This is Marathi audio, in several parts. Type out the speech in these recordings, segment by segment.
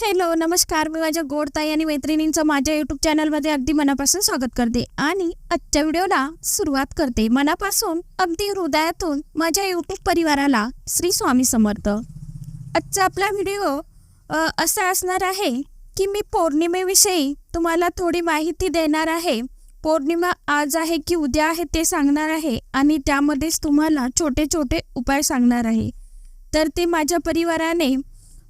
हॅलो नमस्कार. मी माझ्या गोडताई आणि मैत्रिणींचं माझ्या यूट्यूब चॅनलमध्ये अगदी मनापासून स्वागत करते. आणि आजच्या व्हिडिओला सुरुवात करते. मनापासून अगदी हृदयातून माझ्या यूट्यूब परिवाराला श्री स्वामी समर्थ. आजचा आपला व्हिडिओ असा असणार आहे की मी पौर्णिमेविषयी तुम्हाला थोडी माहिती देणार आहे. पौर्णिमा आज आहे की उद्या आहे ते सांगणार आहे आणि त्यामध्येच तुम्हाला छोटे छोटे उपाय सांगणार आहे. तर ते माझ्या परिवाराने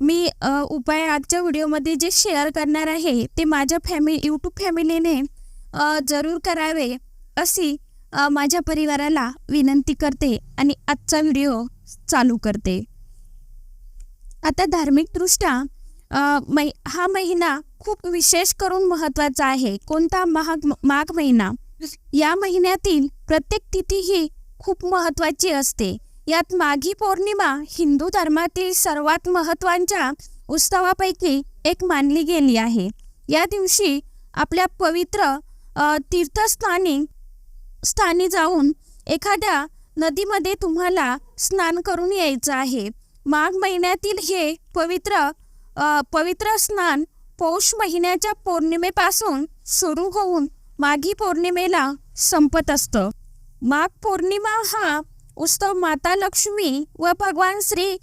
मी उपाय आजच्या व्हिडिओमध्ये जे शेअर करणार आहे ते माझ्या फॅमिली यूट्यूब फॅमिलीने जरूर करावे अशी माझ्या परिवाराला विनंती करते आणि आजचा व्हिडिओ चालू करते. आता धार्मिकदृष्ट्या मै हा महिना खूप विशेष करून महत्त्वाचा आहे. कोणता महाग माघ महिना? या महिन्यातील प्रत्येक तिथी ही खूप महत्त्वाची असते. यात माघी पौर्णिमा हिंदू धर्मातील सर्वात महत्त्वाच्या उत्सवापैकी एक मानली गेली आहे. या दिवशी आपल्या पवित्र तीर्थस्थानी स्थानी जाऊन एखाद्या नदीमध्ये तुम्हाला स्नान करून यायचं आहे. माघ महिन्यातील हे पवित्र पवित्र स्नान पौष महिन्याच्या पौर्णिमेपासून सुरू होऊन माघी पौर्णिमेला संपत असतं. माघ पौर्णिमा हा उत्सव माता लक्ष्मी व भगवान श्री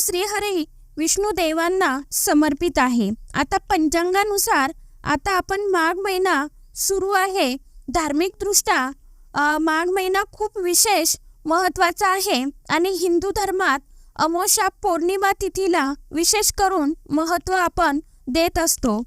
श्रीहरी विष्णू देवांना समर्पित आहे. आता पंचांगानुसार आता आपण माघ महिना सुरू आहे. धार्मिकदृष्ट्या माघ महिना खूप विशेष महत्त्वाचा आहे आणि हिंदू धर्मात अमोशा पौर्णिमा तिथीला विशेष करून महत्त्व आपण देत असतो.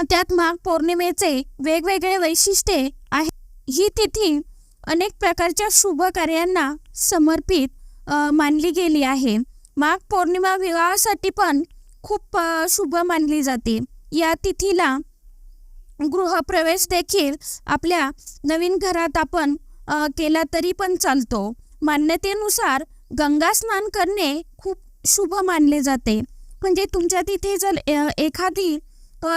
त्यात माघ पौर्णिमेचे वेगवेगळे वैशिष्ट्ये आहे ही तिथी अनेक प्रकारच्या शुभ कार्यांना समर्पित मानली गेली आहे. माघ पौर्णिमा विवाहासाठी पण खूप शुभ मानली जाते. या तिथीला गृहप्रवेश देखील आपल्या नवीन घरात आपण केला तरी पण चालतो. मान्यतेनुसार गंगा स्नान करणे खूप शुभ मानले जाते. म्हणजे तुमच्या तिथे जर एखादी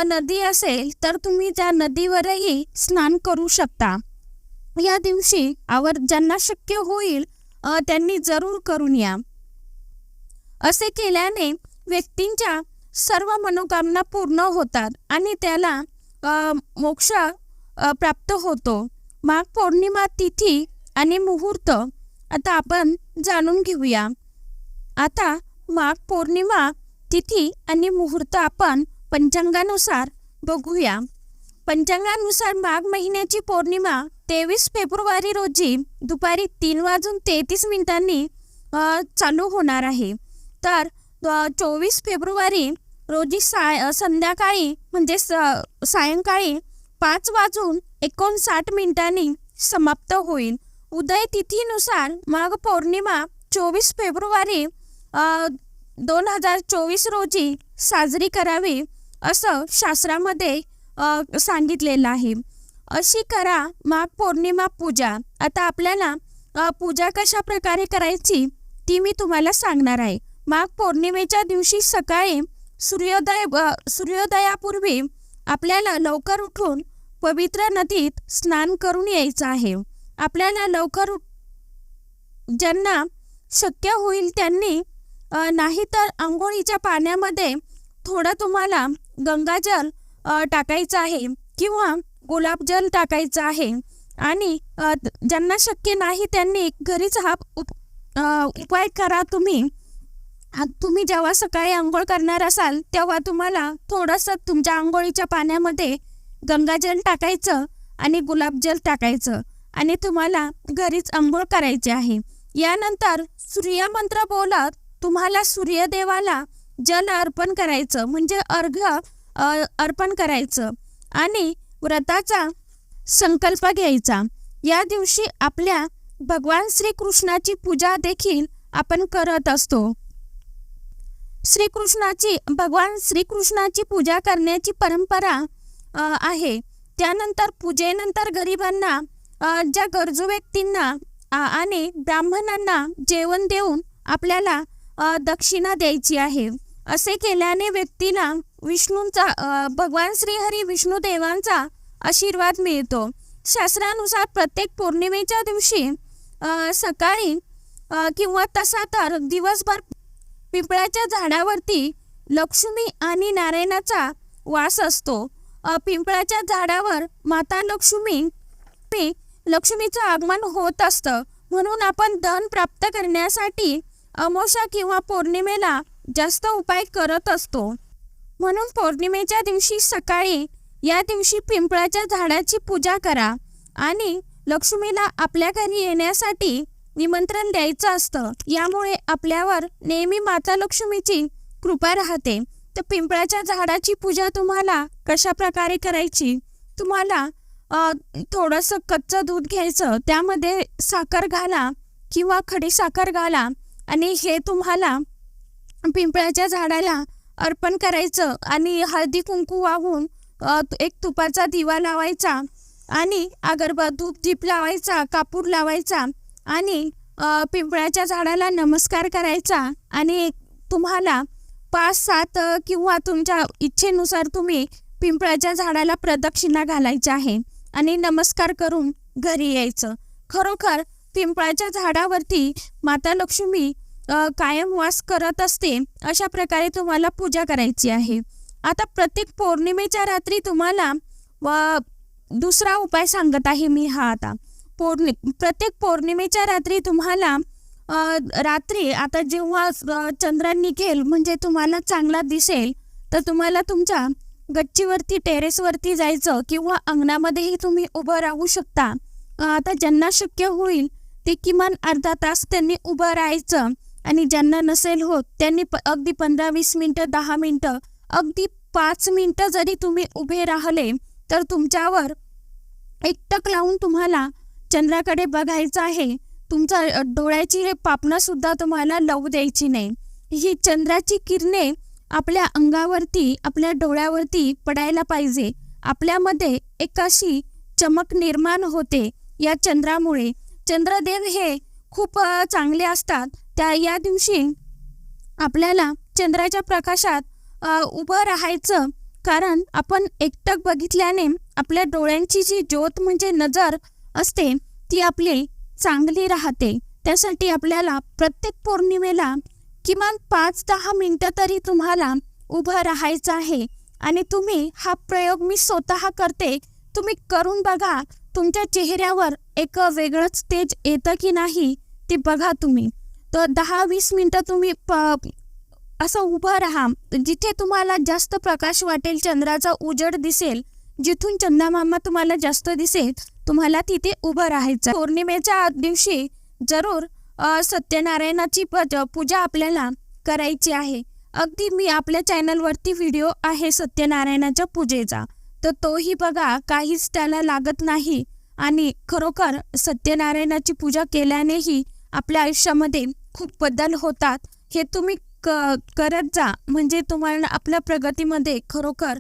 नदी असेल तर तुम्ही त्या नदीवरही स्नान करू शकता. या दिवशी आवर ज्यांना शक्य होईल त्यांनी जरूर करून या. असे केल्याने व्यक्तींच्या सर्व मनोकामना पूर्ण होतात आणि त्याला मोक्ष प्राप्त होतो. माघ पौर्णिमा तिथी आणि मुहूर्त आता आपण जाणून घेऊया. आता माघ पौर्णिमा तिथी आणि मुहूर्त आपण पंचांगानुसार बघूया. पंचांगानुसार माघ महिन्याची पौर्णिमा तेवीस फेब्रुवारी रोजी दुपारी तीन वाजून तेहतीस मिनिटांनी चालू होणार आहे. तर चोवीस फेब्रुवारी रोजी साय संध्याकाळी म्हणजे स सायंकाळी पाच वाजून एकोणसाठ मिनिटांनी समाप्त होईल. उदय तिथीनुसार माघ पौर्णिमा चोवीस फेब्रुवारी दोन हजार चोवीस रोजी साजरी करावी असं शास्त्रामध्ये सांगितलेलं आहे. अशी करा माघ पौर्णिमा पूजा. आता आपल्याला पूजा कशा प्रकारे करायची ती मी तुम्हाला सांगणार आहे. माघ पौर्णिमेच्या दिवशी सकाळी सूर्योदय सूर्योदयापूर्वी आपल्याला लवकर उठून पवित्र नदीत स्नान करून यायचं आहे. आपल्याला लवकर उठ ज्यांना शक्य होईल त्यांनी नाहीतर नाही तर आंघोळीच्या पाण्यामध्ये थोडं तुम्हाला गंगाजल टाकायचं आहे. किंवा गुलाबजल टाकायचं आहे. आणि ज्यांना शक्य नाही त्यांनी घरीच हा उप उपाय करा तुम्ही. तुम्ही जेव्हा सकाळी आंघोळ करणार असाल तेव्हा तुम्हाला थोडंसं तुमच्या आंघोळीच्या पाण्यामध्ये गंगाजल टाकायचं आणि गुलाबजल टाकायचं आणि तुम्हाला घरीच आंघोळ करायची आहे. यानंतर सूर्यमंत्र बोलत तुम्हाला सूर्यदेवाला जल अर्पण करायचं. म्हणजे अर्घ अर्पण करायचं. आणि व्रताचा संकल्प घ्यायचा. या दिवशी आपल्या भगवान श्रीकृष्णाची पूजा देखील आपण करत असतो. श्रीकृष्णाची भगवान श्रीकृष्णाची पूजा करण्याची परंपरा आहे. त्यानंतर पूजेनंतर गरिबांना ज्या गरजू व्यक्तींना आणि ब्राह्मणांना जेवण देऊन आपल्याला दक्षिणा द्यायची आहे. असे केल्याने व्यक्तीला विष्णूंचा भगवान श्रीहरी विष्णू देवांचा आशीर्वाद मिळतो. शास्त्रानुसार प्रत्येक पौर्णिमेच्या दिवशी सकाळी किंवा तसा तर दिवसभर पिंपळाच्या झाडावरती लक्ष्मी आणि नारायणाचा वास असतो. पिंपळाच्या झाडावर माता लक्ष्मी पे लक्ष्मीचं आगमन होत असतं. म्हणून आपण धन प्राप्त करण्यासाठी अमोशा किंवा पौर्णिमेला जास्त उपाय करत असतो. म्हणून पौर्णिमेच्या दिवशी सकाळी या दिवशी पिंपळाच्या झाडाची पूजा करा आणि लक्ष्मीला आपल्या घरी येण्यासाठी निमंत्रण द्यायचं असतं. यामुळे आपल्यावर नेहमी माता लक्ष्मीची कृपा राहते. तर पिंपळाच्या झाडाची पूजा तुम्हाला कशा प्रकारे करायची? तुम्हाला थोडंसं कच्चं दूध घ्यायचं त्यामध्ये साखर घाला किंवा खडी साखर घाला आणि हे तुम्हाला पिंपळाच्या झाडाला अर्पण करायचं आणि हळदी कुंकू वाहून एक तुपाचा दिवा लावायचा आणि अगरबा धूप दीप लावायचा कापूर लावायचा आणि पिंपळाच्या झाडाला नमस्कार करायचा आणि तुम्हाला पाच सात किंवा तुमच्या इच्छेनुसार तुम्ही पिंपळाच्या झाडाला प्रदक्षिणा घालायची आहे आणि नमस्कार करून घरी यायचं. खरोखर पिंपळाच्या झाडावरती माता लक्ष्मी कायम वास करत असते अशा प्रकारे तुम्हाला पूजा करायची आहे. आता प्रत्येक पौर्णिमेच्या रात्री तुम्हाला व दुसरा उपाय सांगत आहे मी हा आता. पौर्णि प्रत्येक पौर्णिमेच्या रात्री तुम्हाला रात्री आता जेव्हा चंद्र निघेल म्हणजे तुम्हाला चांगला दिसेल तर तुम्हाला तुमच्या गच्चीवरती टेरेसवरती जायचं किंवा अंगणामध्येही तुम्ही उभं राहू शकता. आता ज्यांना शक्य होईल ते किमान अर्धा तास त्यांनी उभं राहायचं. आणि ज्यांना नसेल होत त्यांनी प अगदी पंधरा वीस मिनटं दहा मिनटं अगदी पाच मिनटं जरी तुम्ही उभे राहले तर तुमच्यावर एकटक लावून तुम्हाला चंद्राकडे बघायचं आहे. तुमचा डोळ्याची हे पापणं सुद्धा तुम्हाला लवू द्यायची नाही. ही चंद्राची किरणे आपल्या अंगावरती आपल्या डोळ्यावरती पडायला पाहिजे. आपल्यामध्ये एक अशी चमक निर्माण होते या चंद्रामुळे. चंद्रदेव हे खूप चांगले असतात. त्या या दिवशी आपल्याला चंद्राच्या प्रकाशात उभं राहायचं. कारण आपण एकटक बघितल्याने आपल्या डोळ्यांची जी ज्योत म्हणजे नजर असते ती आपली चांगली राहते. त्यासाठी आपल्याला प्रत्येक पौर्णिमेला किमान पाच दहा मिनटं तरी तुम्हाला उभं राहायचं आहे. आणि तुम्ही हा प्रयोग मी स्वतः करते. तुम्ही करून बघा तुमच्या चेहऱ्यावर एक वेगळंच तेज येतं की नाही ते बघा तुम्ही. तर दहा वीस मिनटं तुम्ही प असं उभं राहा. जिथे तुम्हाला जास्त प्रकाश वाटेल चंद्राचा उजड दिसेल जिथून चंदामामा तुम्हाला जास्त दिसेल तुम्हाला तिथे उभं राहायचं. पौर्णिमेच्या दिवशी जरूर सत्यनारायणाची प- पूजा आपल्याला करायची आहे. अगदी मी आपल्या चॅनलवरती व्हिडिओ आहे सत्यनारायणाच्या पूजेचा. तर तोही बघा काहीच त्याला लागत नाही. आणि खरोखर सत्यनारायणाची पूजा केल्यानेही आपल्या आयुष्यामध्ये खूप बदल होतात हे तुम्ही क करत जा. म्हणजे तुम्हाला आपल्या प्रगतीमध्ये खरोखर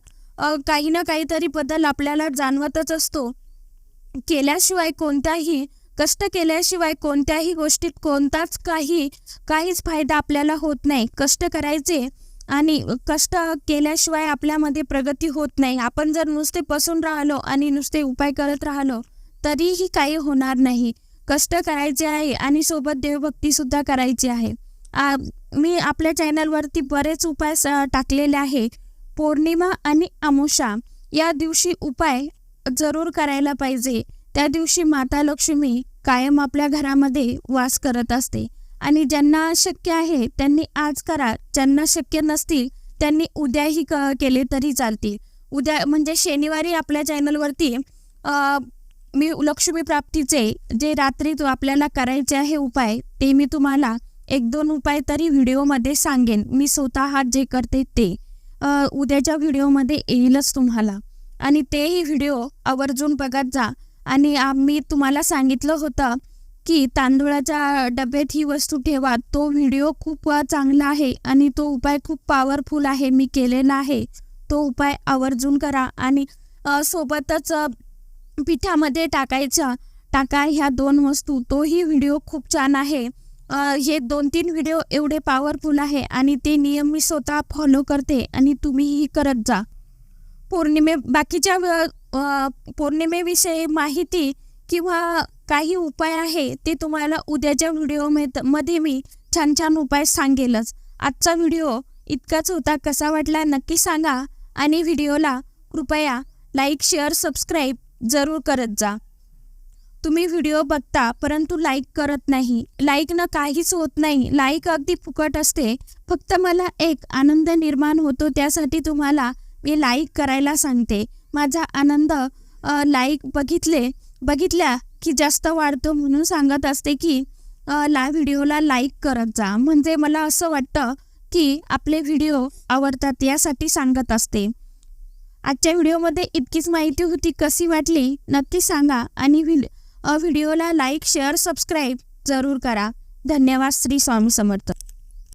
काही ना काहीतरी बदल आपल्याला जाणवतच असतो. केल्याशिवाय कोणताही कष्ट केल्याशिवाय कोणत्याही गोष्टीत कोणताच काही काहीच फायदा आपल्याला होत नाही. कष्ट करायचे आणि कष्ट केल्याशिवाय आपल्यामध्ये प्रगती होत नाही. आपण जर नुसते बसून राहिलो आणि नुसते उपाय करत राहिलो तरीही काही होणार नाही. कष्ट करायचे आहे आणि सोबत देवभक्ती सुद्धा करायची आहे. मी आपल्या चॅनलवरती बरेच उपाय टाकलेले आहे. पौर्णिमा आणि अमुषा या दिवशी उपाय जरूर करायला पाहिजे. त्या दिवशी माता लक्ष्मी कायम आपल्या घरामध्ये वास करत असते. आणि ज्यांना शक्य आहे त्यांनी आज करा ज्यांना शक्य नसतील त्यांनी उद्याही क केले तरी चालतील. उद्या म्हणजे शनिवारी आपल्या चॅनलवरती मी लक्ष्मी प्राप्तीचे जे रात्री तो आपल्याला करायचे आहे उपाय ते मी तुम्हाला एक दोन उपाय तरी व्हिडिओमध्ये सांगेन. मी स्वतः जे करते ते. उद्याच्या व्हिडिओमध्ये येईलच तुम्हाला. आणि तेही व्हिडिओ आवर्जून बघत जा. आणि आम्ही तुम्हाला सांगितलं होतं की तांदूळाच्या डब्यात ही वस्तू ठेवा. तो व्हिडिओ खूप चांगला आहे आणि तो उपाय खूप पॉवरफुल आहे. मी केलेला आहे. तो उपाय आवर्जून करा. आणि सोबतच पिठामध्ये टाकायचा. टाका ह्या दोन वस्तू. तोही व्हिडिओ खूप छान आहे. हे दोन तीन व्हिडिओ एवढे पॉवरफुल आहे आणि ते नियम मी स्वतः फॉलो करते आणि तुम्हीही करत जा. पौर्णिमे बाकीच्या पौर्णिमेविषयी माहिती किंवा काही उपाय आहे ते तुम्हाला उद्याच्या व्हिडिओमध्ये मी छान छान उपाय सांगेलच. आजचा व्हिडिओ इतकाच होता. कसा वाटला नक्की सांगा. आणि व्हिडिओला कृपया लाईक शेअर सबस्क्राईब जरूर करत जा. तुम्ही व्हिडिओ बघता परंतु लाईक करत नाही. लाईकनं काहीच होत नाही. लाईक अगदी फुकट असते. फक्त मला एक आनंद निर्माण होतो त्यासाठी तुम्हाला मी लाईक करायला सांगते. माझा आनंद लाईक बघितले बघितल्या की जास्त वाढतो म्हणून सांगत असते की ला व्हिडिओला लाईक करत जा. म्हणजे मला असं वाटतं की आपले व्हिडिओ आवडतात यासाठी सांगत असते. आजच्या व्हिडिओमध्ये इतकीच माहिती होती कशी वाटली नक्की सांगा आणि व्हिड अ, व्हिडिओला लाईक शेअर सबस्क्राईब जरूर करा. धन्यवाद श्री स्वामी समर्थ.